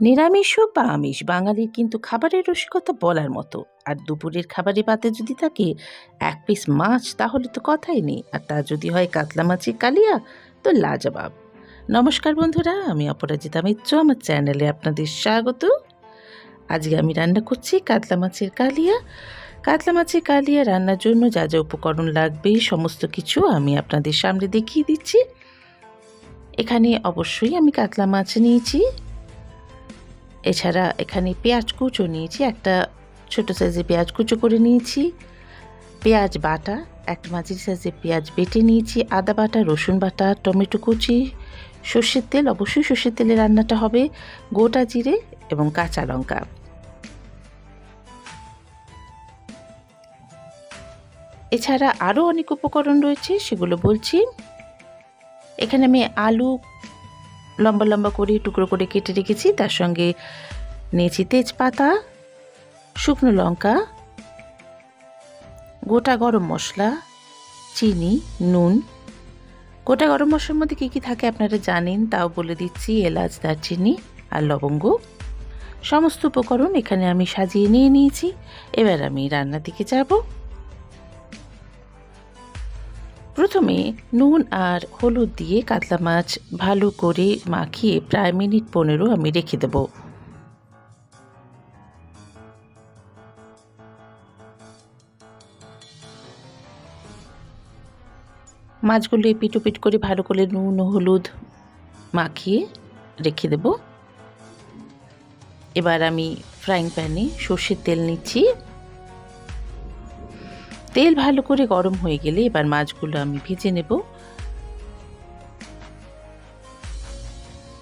নিরামিষ হোক বা আমিষ, বাঙালির কিন্তু খাবারের রসিকতা বলার মতো। আর দুপুরের খাবারের পাতে যদি থাকে এক পিস মাছ, তাহলে তো কথাই নেই। আর তা যদি হয় কাতলা মাছের কালিয়া, তো লাজবাব। নমস্কার বন্ধুরা, আমি অপরাজিতা মিত্র, আমার চ্যানেলে আপনাদের স্বাগত। আজকে আমি রান্না করছি কাতলা মাছের কালিয়া। কাতলা মাছের কালিয়া রান্নার জন্য যা যা উপকরণ লাগবে, সমস্ত কিছু আমি আপনাদের সামনে দেখিয়ে দিচ্ছি। এখানে অবশ্যই আমি কাতলা মাছ নিয়েছি। এছাড়া এখানে পেঁয়াজ কুচো নিয়েছি, একটা ছোট সাইজে পেঁয়াজ কুচো করে নিয়েছি, পেঁয়াজ বাটা, একটা মাঝারি সাইজে পেঁয়াজ বেটে নিয়েছি, আদা বাটা, রসুন বাটা, টমেটো কুচি, সর্ষের তেল, অবশ্যই সর্ষের তেলে রান্নাটা হবে, গোটা জিরে এবং কাঁচা লঙ্কা। এছাড়া আরও অনেক উপকরণ রয়েছে, সেগুলো বলছি। এখানে আমি আলু লম্বা লম্বা করে, টুকরো করে কেটে রেখেছি। তার সঙ্গে নিয়েছি তেজপাতা, শুকনো লঙ্কা, গোটা গরম মশলা, চিনি, নুন। গোটা গরম মশলার মধ্যে কী কী থাকে আপনারা জানেন? তাও বলে দিচ্ছি, এলাচ, দারচিনি আর লবঙ্গ। সমস্ত উপকরণ এখানে আমি সাজিয়ে নিয়ে নিয়েছি। এবার আমি রান্নার দিকে যাব। প্রথমে নুন আর হলুদ দিয়ে কাতলা মাছ ভালো করে মাখিয়ে প্রায় মিনিট পনেরো আমি রেখে দেব। মাছগুলো এপিট ওপিট করে ভালো করে নুন হলুদ মাখিয়ে রেখে দেব। এবার আমি ফ্রাইং প্যানে সর্ষের তেল নিচ্ছি। তেল ভালো করে গরম হয়ে গেলে এবার মাছগুলো আমি ভেজে নেব।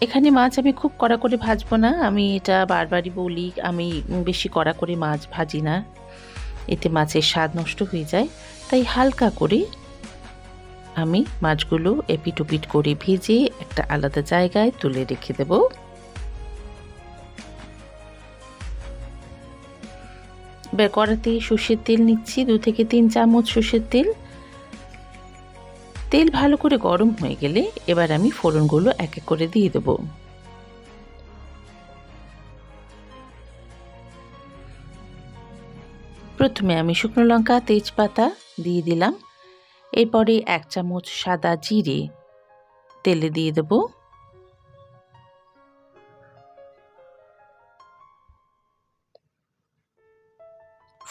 এখানে মাছ আমি খুব কড়া করে ভাজবো না, আমি এটা বারবারই বলি, আমি বেশি কড়া করে মাছ ভাজি না। এতে মাছের স্বাদ নষ্ট হয়ে যায়, তাই হালকা করে আমি মাছগুলো এপিট ওপিট করে ভেজে একটা আলাদা জায়গায় তুলে রেখে দেবো। কড়াতে সর্ষের তেল নিচ্ছি, দু থেকে তিন চামচ সর্ষের তেল। তেল ভালো করে গরম হয়ে গেলে এবার আমি ফোড়নগুলো এক এক করে দিয়ে দেব। প্রথমে আমি শুকনো লঙ্কা, তেজপাতা দিয়ে দিলাম। এরপরে এক চামচ সাদা জিরে তেলে দিয়ে দেবো।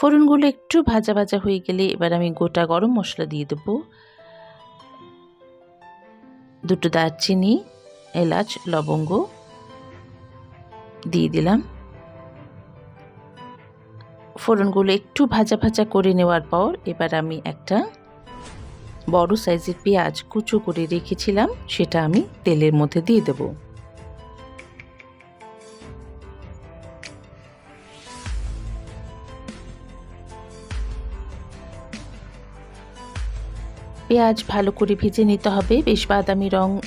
ফোড়নগুলো একটু ভাজা ভাজা হয়ে গেলে এবার আমি গোটা গরম মশলা দিয়ে দেবো। দুটো দারচিনি, এলাচ, লবঙ্গ দিয়ে দিলাম। ফোড়নগুলো একটু ভাজা ভাজা করে নেওয়ার পর এবার আমি একটা বড় সাইজের পেঁয়াজ কুচো করে রেখেছিলাম, সেটা আমি তেলের মধ্যে দিয়ে দেবো। পেঁয়াজ ভালো করে ভেজে নিতে হবে। বেশ বাদামি রং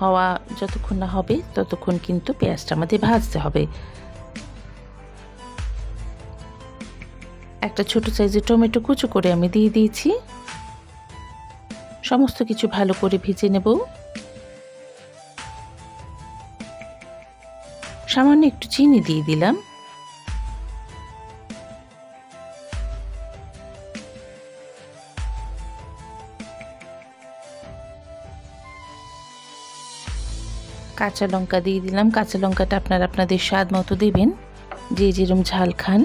হওয়া যতক্ষণ না হবে, ততক্ষণ কিন্তু পেঁয়াজটা আমাদের ভাজতে হবে। একটা ছোট সাইজের টমেটো কুচো করে আমি দিয়ে দিয়েছি। সমস্ত কিছু ভালো করে ভেজে নেব। সামান্য একটু চিনি দিয়ে দিলাম। কাঁচা লঙ্কা দিয়ে দিলাম। কাঁচা লঙ্কাটা আপনারা আপনাদের স্বাদ মতো দেবেন। যে যেরম ঝাল খান।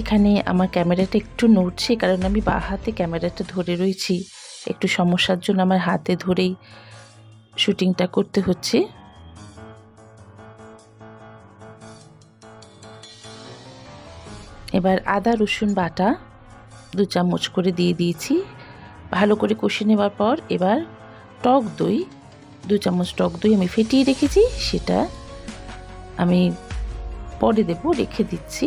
এখানে আমার ক্যামেরাটা একটু নড়ছে, কারণ আমি বা হাতে ক্যামেরাটা ধরে রয়েছি। একটু সমস্যার জন্য আমার হাতে ধরেই শুটিংটা করতে হচ্ছে। এবার আদা, রসুন বাটা দু চামচ করে দিয়ে দিয়েছি। ভালো করে কষে নেওয়ার পর এবার টক দই, দু চামচ টক দই আমি ফেটিয়ে রেখেছি, সেটা আমি পরে দেব, রেখে দিচ্ছি।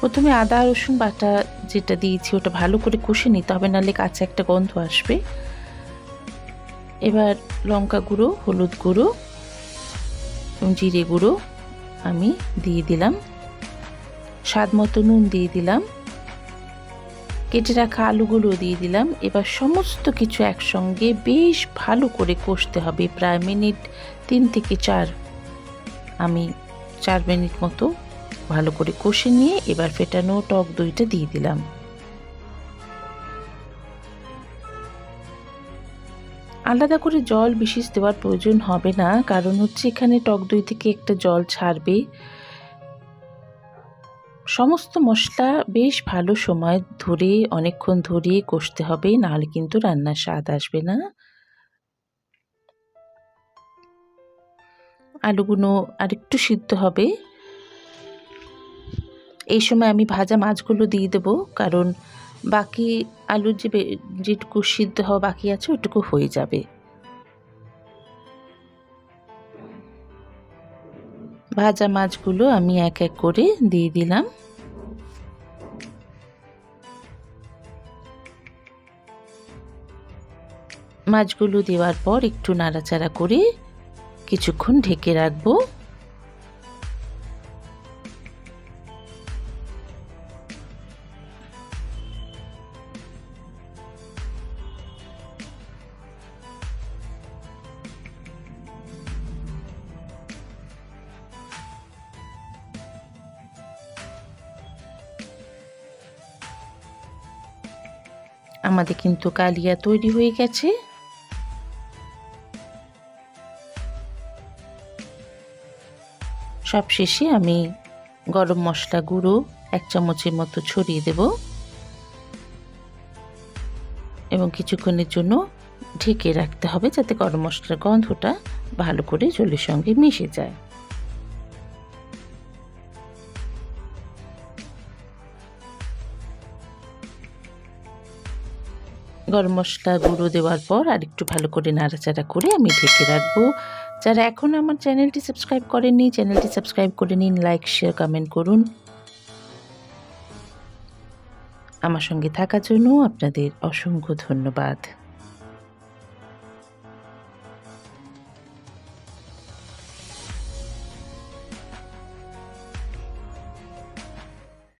প্রথমে আদা, রসুন বাটা যেটা দিয়েছি, ওটা ভালো করে কষে নিতে হবে, নাহলে কাঁচা একটা গন্ধ আসবে। এবার লঙ্কা গুঁড়ো, হলুদ গুঁড়ো এবং জিরে গুঁড়ো আমি দিয়ে দিলাম। স্বাদ মতো নুন দিয়ে দিলাম। কেটে রাখা আলুগুলো দিয়ে দিলাম। এবার সমস্ত কিছু একসঙ্গে বেশ ভালো করে কষতে হবে। প্রায় মিনিট তিন থেকে চার আমি চার মিনিট মতো ভালো করে কষে নিয়ে এবার ফেটানো টক দইটা দিয়ে দিলাম। আলাদা করে জল বিশেষ দেওয়ার প্রয়োজন হবে না, কারণ হচ্ছে এখানে টক দই থেকে একটা জল ছাড়বে। সমস্ত মশলা বেশ ভালো সময় ধরে, অনেকক্ষণ ধরে কষতে হবে, নাহলে কিন্তু রান্নার স্বাদ আসবে না। আলুগুলো আরেকটু সিদ্ধ হবে। এই সময় আমি ভাজা মাছগুলো দিয়ে দেবো, কারণ বাকি আলুর যে যেটুকু সিদ্ধ হওয়া বাকি আছে, ওটুকু হয়ে যাবে। ভাজা মাছগুলো আমি এক এক করে দিয়ে দিলাম। মাছগুলো দেওয়ার পর একটু নাড়াচাড়া করে কিছুক্ষণ ঢেকে রাখব। আমাদের কিন্তু কালিয়া তৈরি হয়ে গেছে। সব শেষে আমি গরম মশলা গুঁড়ো এক চামচের মতো ছড়িয়ে দেব এবং কিছুক্ষণের জন্য ঢেকে রাখতে হবে যাতে গরম মশলার গন্ধটা ভালো করে জলের সঙ্গে মিশে যায়। গরম মশলা গুঁড়ো দেওয়ার পর আর একটু ভালো করে নাড়াচাড়া করে আমি ঢেকে রাখব। যারা এখন আমার চ্যানেলটি সাবস্ক্রাইব করেননি, চ্যানেলটি সাবস্ক্রাইব করে নিন, লাইক, শেয়ার, কমেন্ট করুন। আমার সঙ্গে থাকার জন্য আপনাদের অসংখ্য ধন্যবাদ।